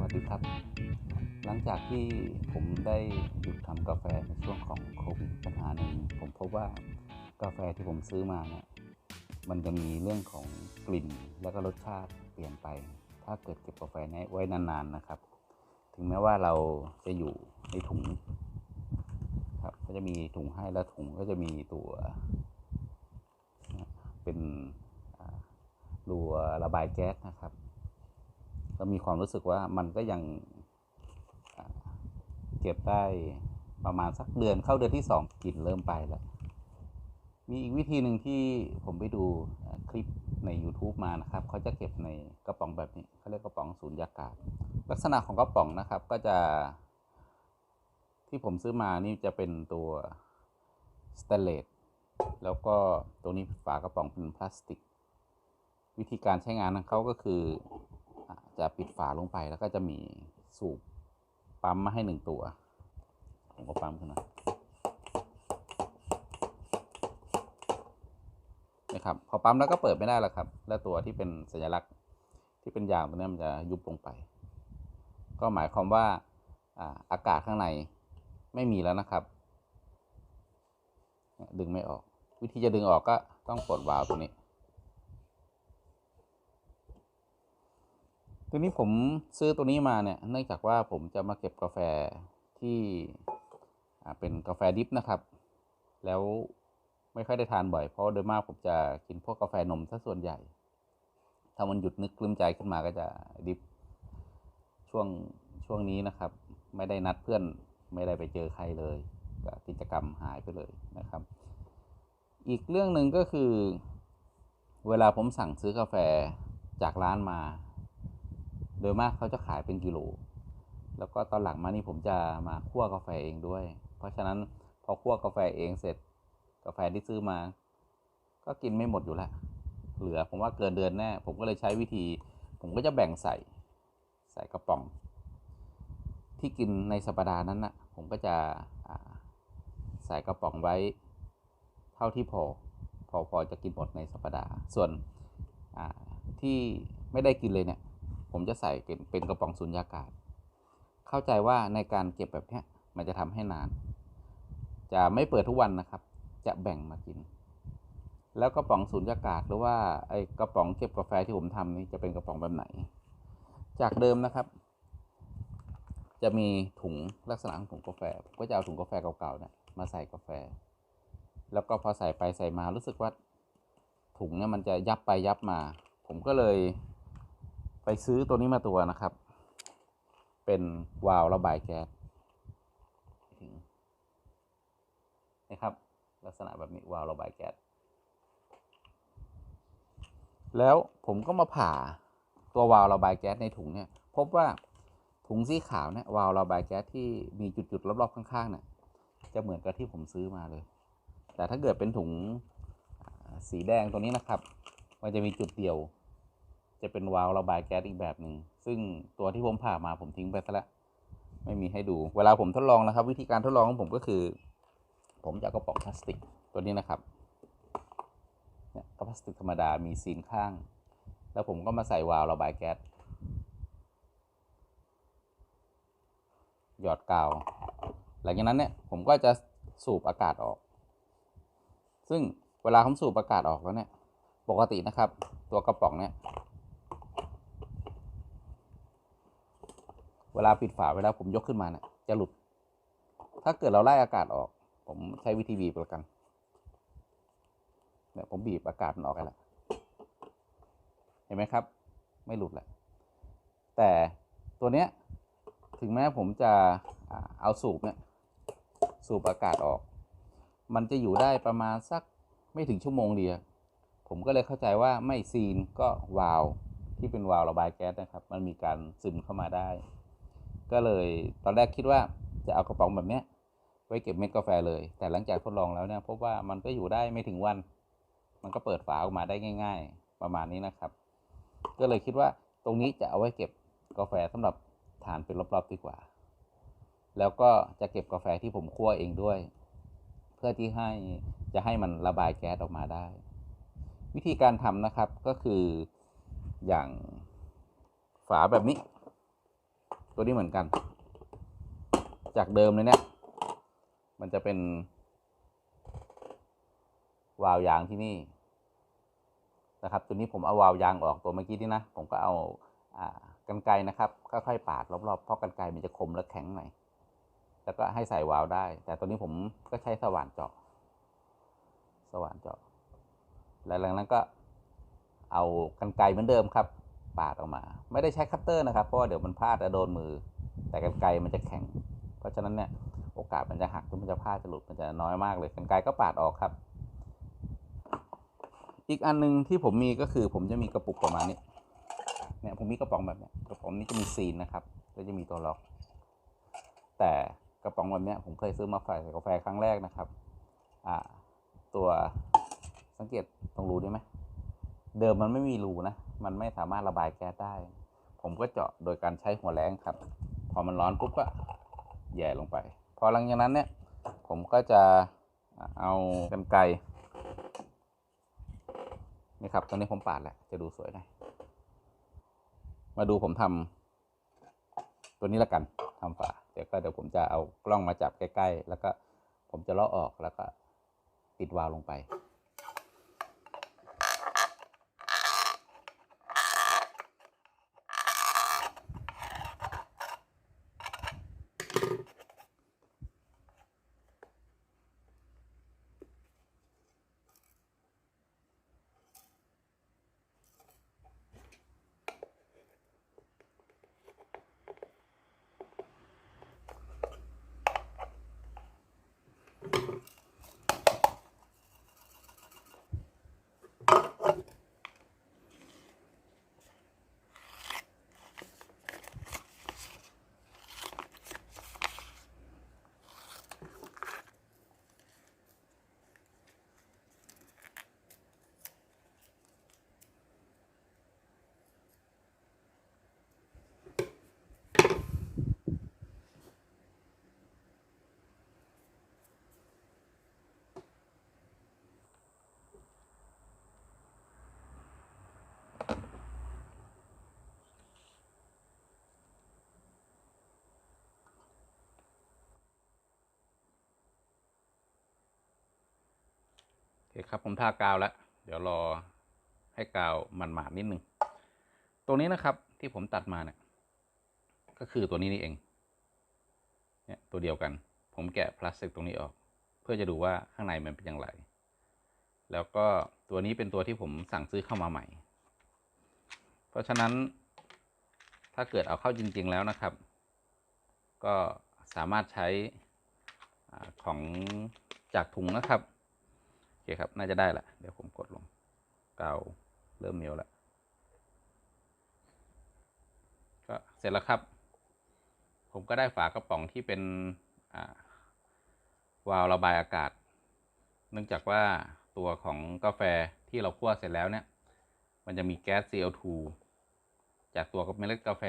วัสดีครับ หลังจากที่ผมได้หยุดทำกาแฟในช่วงของโควิดปัญหาหนึ่งผมพบว่ากาแฟที่ผมซื้อมาเนี่ยมันจะมีเรื่องของกลิ่นแล้วก็รสชาติเปลี่ยนไป ถ้าเกิดเก็บกาแฟนี้ไว้นานๆนะครับ ถึงแม้ว่าเราจะอยู่ในถุงครับก็จะมีถุงให้แล้วถุงก็จะมีตัวเป็นอ่ารัวระบายแก๊สนะครับ ก็มีความรู้สึกว่ามันก็ยังเก็บได้ประมาณสักเดือนเข้าเดือนที่สองกลิ่นเริ่มไปแล้ว มีอีกวิธีหนึ่งที่ผมไปดูคลิปใน YouTube มานะครับเขาจะเก็บในกระป๋องแบบนี้เขาเรียกกระป๋องสูญญากาศ ลักษณะของกระป๋องนะครับก็จะ ที่ผมซื้อมานี่จะเป็นตัวสเตเลสแล้วก็ตัวนี้ฝากระป๋องเป็นพลาสติก วิธีการใช้งานของเขาก็คือ จะปิดฝาลงไปแล้วก็จะมีสูบปั๊มมาให้หนึ่งตัว ผมก็ปั๊มขึ้นมานะครับพอปั๊มแล้วก็เปิดไม่ได้แล้วครับ แล้วตัวที่เป็นสัญลักษณ์ที่เป็นยางตัวนี้มันจะยุบลงไป ก็หมายความว่าอ่าอากาศข้างในไม่มีแล้วนะครับ ดึงไม่ออก วิธีจะดึงออกก็ต้องปลดวาล์วตัวนี้ ทีนี้ผมซื้อตัวนี้มาเนี่ย เนื่องจากว่าผมจะมาเก็บกาแฟที่เป็นกาแฟดิฟนะครับ แล้วไม่ค่อยได้ทานบ่อยเพราะโดยมากผมจะกินพวกกาแฟนมซะส่วนใหญ่ ถ้ามันหยุดนึกกลุ้มใจขึ้นมาก็จะดิฟช่วงช่วงนี้นะครับ ไม่ได้นัดเพื่อนไม่ได้ไปเจอใครเลยกิจกรรมหายไปเลยนะครับ อีกเรื่องหนึ่งก็คือ เวลาผมสั่งซื้อกาแฟจากร้านมา โดยมากเขาจะขายเป็นกิโล แล้วก็ตอนหลังมานี่ผมจะมาคั่วกาแฟเองด้วย เพราะฉะนั้นพอคั่วกาแฟเองเสร็จ กาแฟที่ซื้อมา ก็กินไม่หมดอยู่แล้วเหลือผมว่าเกินเดือนแน่ ผมก็เลยใช้วิธี ผมก็จะแบ่งใส่ใส่กระป๋อง ที่กินในสัปดาห์นั้นนะผมก็จะใส่กระป๋องไว้ เท่าที่พอ พอพอจะกินหมดในสัปดาห์ ส่วนที่ไม่ได้กินเลยเนี่ย ผมจะใส่เป็นกระป๋องสุญญากาศ เข้าใจว่าในการเก็บแบบนี้มันจะทำให้นาน จะไม่เปิดทุกวันนะครับ จะแบ่งมากิน แล้วกระป๋องสุญญากาศหรือว่าไอ้กระป๋องเก็บกาแฟที่ผมทำนี่จะเป็นกระป๋องแบบไหน จากเดิมนะครับ จะมีถุงลักษณะของถุงกาแฟผมก็จะเอาถุงกาแฟเก่าๆเนี่ยมาใส่กาแฟ แล้วก็พอใส่ไปใส่มารู้สึกว่าถุงเนี่ยมันจะยับไปยับมา ผมก็เลย ไปซื้อตัวนี้มาตัวนะครับ เป็นวาล์วระบายแก๊สนะครับ ลักษณะแบบนี้วาล์วระบายแก๊สแล้วผมก็มาผ่าตัววาล์วระบายแก๊สในถุงเนี่ย พบว่าถุงสีขาวเนี่ยวาล์วระบายแก๊สที่มีจุดๆรอบๆข้างๆเนี่ยจะเหมือนกับที่ผมซื้อมาเลย แต่ถ้าเกิดเป็นถุงสีแดงตัวนี้นะครับ มันจะมีจุดเดียว จะเป็นวาล์วระบายแก๊สอีกแบบหนึ่งซึ่งตัวที่ผมผ่ามาผมทิ้งไปซะแล้วไม่มีให้ดู เวลาผมทดลองนะครับ วิธีการทดลองของผมก็คือ ผมจะกระป๋องพลาสติกตัวนี้นะครับเนี่ยก็พลาสติกธรรมดามีซีนข้าง แล้วผมก็มาใส่วาล์วระบายแก๊สหยอดกาว หลังจากนั้นเนี่ยผมก็จะสูบอากาศออก ซึ่งเวลาผมสูบอากาศออกแล้วเนี่ย ปกตินะครับ ตัวกระป๋องเนี่ย เวลาปิดฝาเวลาผมยกขึ้นมาเนี่ยจะหลุด ถ้าเกิดเราไล่อากาศออก ผมใช้วิธีบีบแล้วกันเนี่ยผมบีบอากาศมันออกไปแล้วเห็นไหมครับ ไม่หลุดแหละแต่ตัวเนี้ยถึงแม้ผมจะเอาสูบเนี่ยสูบอากาศออก มันจะอยู่ได้ประมาณสักไม่ถึงชั่วโมงเดียวผมก็เลยเข้าใจว่าไม่ซีนก็วาล์วที่เป็นวาล์วระบายแก๊สนะครับ มันมีการซึมเข้ามาได้ ก็เลยตอนแรกคิดว่าจะเอากระป๋องแบบเนี้ยไว้เก็บเม็ดกาแฟเลย แต่หลังจากทดลองแล้วเนี่ยพบว่ามันก็อยู่ได้ไม่ถึงวัน มันก็เปิดฝาออกมาได้ง่าย ๆ ประมาณนี้นะครับ ก็เลยคิดว่าตรงนี้จะเอาไว้เก็บกาแฟสำหรับทานเป็นรอบๆดีกว่า แล้วก็จะเก็บกาแฟที่ผมคั่วเองด้วย เพื่อที่ให้จะให้มันระบายแก๊สออกมาได้ วิธีการทำนะครับก็คืออย่างฝาแบบนี้ ตัวนี้เหมือนกัน จากเดิมเลยเนี่ย มันจะเป็น วาล์วยางที่นี่นะครับ ตัวนี้ผมเอาวาล์วยางออกตัวเมื่อกี้นี่นะ ผมก็เอาอ่ากันไกนะครับค่อยๆปาดรอบๆเพราะกันไกมันจะคมและแข็งหน่อยแล้วก็ให้ใส่วาล์วได้ แต่ตัวนี้ผมก็ใช้สว่านเจาะ สว่านเจาะ แล้วหลังนั้นก็เอากันไกเหมือนเดิมครับ ปาดออกมา ไม่ได้ใช้คัตเตอร์นะครับเพราะว่าเดี๋ยวมันพลาดจะโดนมือ แต่กันไกรมันจะแข็ง เพราะฉะนั้นเนี่ยโอกาสมันจะหักหรือมันจะพลาดจะหลุดมันจะน้อยมากเลยกันไกก็ปาดออกครับ อีกอันหนึงที่ผมมีก็คือผมจะมีกระปุกประมาณนี้เนี่ยผมมีกระป๋องแบบเนี้ยกระป๋องนี้จะมีซีนนะครับแล้วจะมีตัวล็อก แต่กระป๋องแบบเนี้ยผมเคยซื้อมาใส่กาแฟครั้งแรกนะครับอ่าตัวสังเกตตรงรูได้ไหมเดิมมันไม่มีรูนะ มันไม่สามารถระบายแก๊สได้ ผมก็เจาะโดยการใช้หัวแรงครับ พอมันร้อนปุ๊บก็แย่ลงไป พอหลังจากนั้นเนี่ย ผมก็จะเอากันไกนี่ครับ ตอนนี้ผมปาดแหละจะดูสวยหน่อยมาดูผมทำตัวนี้ละกันทำฝาเดี๋ยวก็เดี๋ยวผมจะเอากล้องมาจับใกล้ ๆ แล้วก็ผมจะเลาะออกแล้วก็ติดวาล์วลงไป คครับผมทากาวแล้ว เดี๋ยวรอให้กาวมันหมาดนิดนึง ตรงนี้นะครับที่ผมตัดมาเนี่ยก็คือตัวนี้นี่เอง เนี่ยตัวเดียวกัน ผมแกะพลาสติกตรงนี้ออก เพื่อจะดูว่าข้างในมันเป็นอย่างไร แล้วก็ตัวนี้เป็นตัวที่ผมสั่งซื้อเข้ามาใหม่ เพราะฉะนั้นถ้าเกิดเอาเข้าจริง ๆ แล้วนะครับ ก็สามารถใช้อาของจากถุงนะครับ เคครับ น่าจะได้แหละเดี๋ยวผมกดลงเก่าเริ่มเหนียวแล้วก็เสร็จแล้วครับ ผมก็ได้ฝากระป๋องที่เป็นวาล์วระบายอากาศ เนื่องจากว่าตัวของกาแฟที่เราคั่วเสร็จแล้วเนี่ย มันจะมีแก๊ส CO2 จากตัวเมล็ดกาแฟ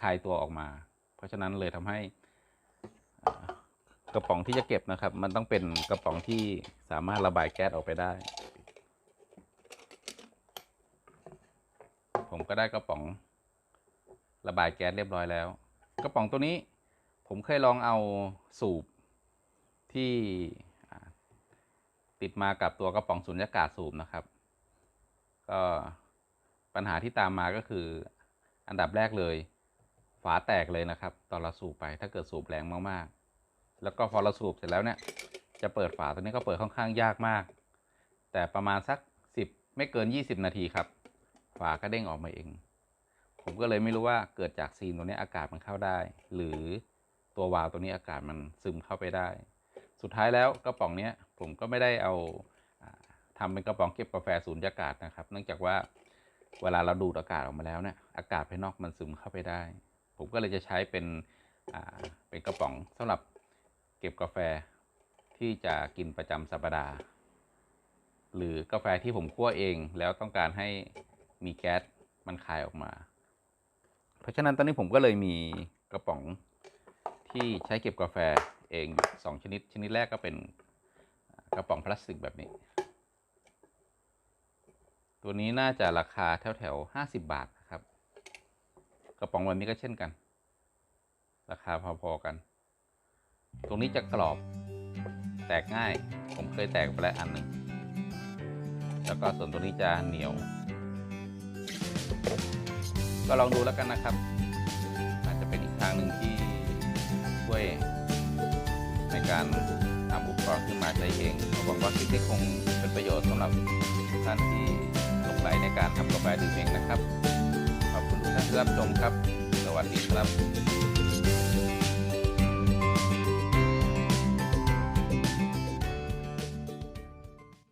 คายตัวออกมา เพราะฉะนั้นเลยทำให้ กระป๋องที่จะเก็บนะครับ มันต้องเป็นกระป๋องที่สามารถระบายแก๊สออกไปได้ ผมก็ได้กระป๋องระบายแก๊สเรียบร้อยแล้ว กระป๋องตัวนี้ผมเคยลองเอาสูบที่ติดมากับตัวกระป๋องสุญญากาศสูบนะครับ ก็ปัญหาที่ตามมาก็คืออันดับแรกเลย ฝาแตกเลยนะครับ ตอนเราสูบไปถ้าเกิดสูบแรงมากๆ แล้วก็พอเราสูบเสร็จแล้วเนี่ยจะเปิดฝาตัวนี้ก็เปิดค่อนข้างยากมาก แต่ประมาณสักสิบไม่เกินยี่สิบนาทีครับ ฝาก็เด้งออกมาเอง ผมก็เลยไม่รู้ว่าเกิดจากซีนตัวนี้อากาศมันเข้าได้ หรือตัววาล์วตัวนี้อากาศมันซึมเข้าไปได้ สุดท้ายแล้วกระป๋องนี้ผมก็ไม่ได้เอาอ่าทำเป็นกระป๋องเก็บกาแฟสูญญากาศนะครับ เนื่องจากว่าเวลาเราดูดอากาศออกมาแล้วเนี่ยอากาศภายนอกมันซึมเข้าไปได้ ผมก็เลยจะใช้เป็นเป็นกระป๋องสำหรับ เก็บกาแฟที่จะกินประจำสัปดาห์ หรือกาแฟที่ผมคั่วเองแล้วต้องการให้มีแก๊สมันคายออกมา เพราะฉะนั้นตอนนี้ผมก็เลยมีกระป๋องที่ใช้เก็บกาแฟเองสองชนิด ชนิดแรกก็เป็นกระป๋องพลาสติกแบบนี้ ตัวนี้น่าจะราคาแถวแถวห้าสิบบาทนะครับ กระป๋องแบบนี้ก็เช่นกัน ราคาพอๆกัน ตรงนี้จะกรอบ แตกง่าย ผมเคยแตกไปแล้วอันหนึ่ง แล้วก็ส่วนตัวนี้จะเหนียว ก็ลองดูแล้วกันนะครับ อาจจะเป็นอีกทางหนึ่งที่ช่วยในการทำอุปกรณ์ขึ้นมาใช้เองหวังว่าคลิปนี้คงเป็นประโยชน์สำหรับท่านที่หลงไหลในการทำกาแฟดื่มเองนะครับ ขอบคุณทุกท่านที่รับชมครับ สวัสดีครับ